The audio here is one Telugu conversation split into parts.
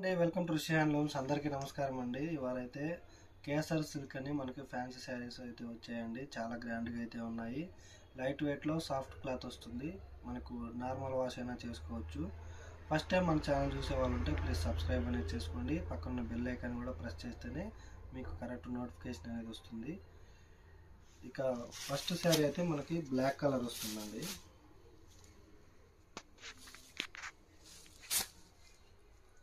అండి వెల్కమ్ టు ఋషి హ్యాండ్లూమ్స్ అందరికీ నమస్కారం అండి. ఇవాళైతే కేసర్ సిల్క్ అని మనకి ఫ్యాన్సీ శారీస్ అయితే వచ్చాయండి. చాలా గ్రాండ్గా అయితే ఉన్నాయి. లైట్ వెయిట్లో సాఫ్ట్ క్లాత్ వస్తుంది. మనకు నార్మల్ వాష్ అయినా చేసుకోవచ్చు. ఫస్ట్ టైం మన ఛానల్ చూసే వాళ్ళు ఉంటే ప్లీజ్ సబ్స్క్రైబ్ అనేది చేసుకోండి. పక్కన బెల్ ఐకాన్ కూడా ప్రెస్ చేస్తేనే మీకు కరెక్ట్ నోటిఫికేషన్ అనేది వస్తుంది. ఇక ఫస్ట్ శారీ అయితే మనకి బ్లాక్ కలర్ వస్తుందండి.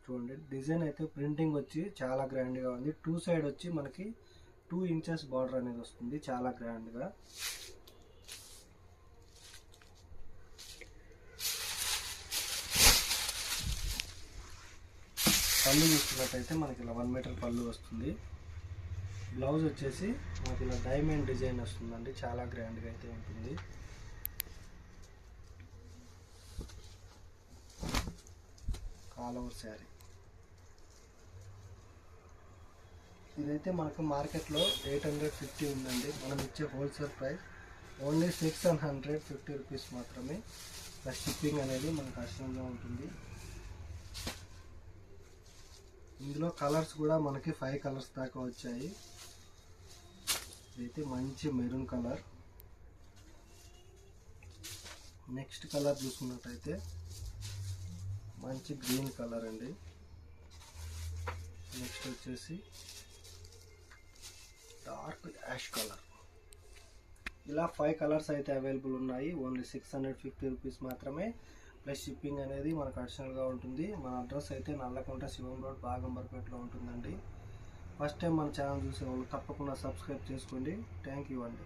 చూడండి. డిజైన్ అయితే ప్రింటింగ్ వచ్చి చాలా గ్రాండ్గా ఉంది. టూ సైడ్ వచ్చి మనకి టూ ఇంచెస్ బార్డర్ అనేది వస్తుంది. చాలా గ్రాండ్గా పళ్ళు చూసుకున్నట్టయితే మనకి ఇలా వన్ మీటర్ పళ్ళు వస్తుంది. బ్లౌజ్ వచ్చేసి మనకి ఇలా డైమండ్ డిజైన్ వస్తుందండి. చాలా గ్రాండ్గా అయితే ఉంటుంది. ఆల్ ఓవర్ శారీ ఇదైతే మనకు మార్కెట్లో ఎయిట్ హండ్రెడ్ ఫిఫ్టీ ఉందండి. మనం ఇచ్చే wholesale price only six and hundred fifty rupees మాత్రమే. ప్లస్ షిప్పింగ్ అనేది మనకు అష్టంగా ఉంటుంది. ఇందులో కలర్స్ కూడా మనకి ఫైవ్ కలర్స్ దాకా వచ్చాయి. ఇదైతే మంచి మెరూన్ కలర్. నెక్స్ట్ కలర్ చూసుకున్నట్టయితే మంచి గ్రీన్ కలర్ అండి. నెక్స్ట్ వచ్చేసి డార్క్ యాష్ కలర్. ఇలా ఫైవ్ కలర్స్ అయితే అవైలబుల్ ఉన్నాయి. Only six hundred fifty rupees మాత్రమే. ప్లస్ షిప్పింగ్ అనేది మనకు అడిషనల్గా ఉంటుంది. మన అడ్రస్ అయితే నల్లకుంట శివం రోడ్ బాగంబర్పేటలో ఉంటుందండి. ఫస్ట్ టైం మన ఛానల్ చూసే వాళ్ళు తప్పకుండా సబ్స్క్రైబ్ చేసుకోండి. థ్యాంక్ యూ అండి.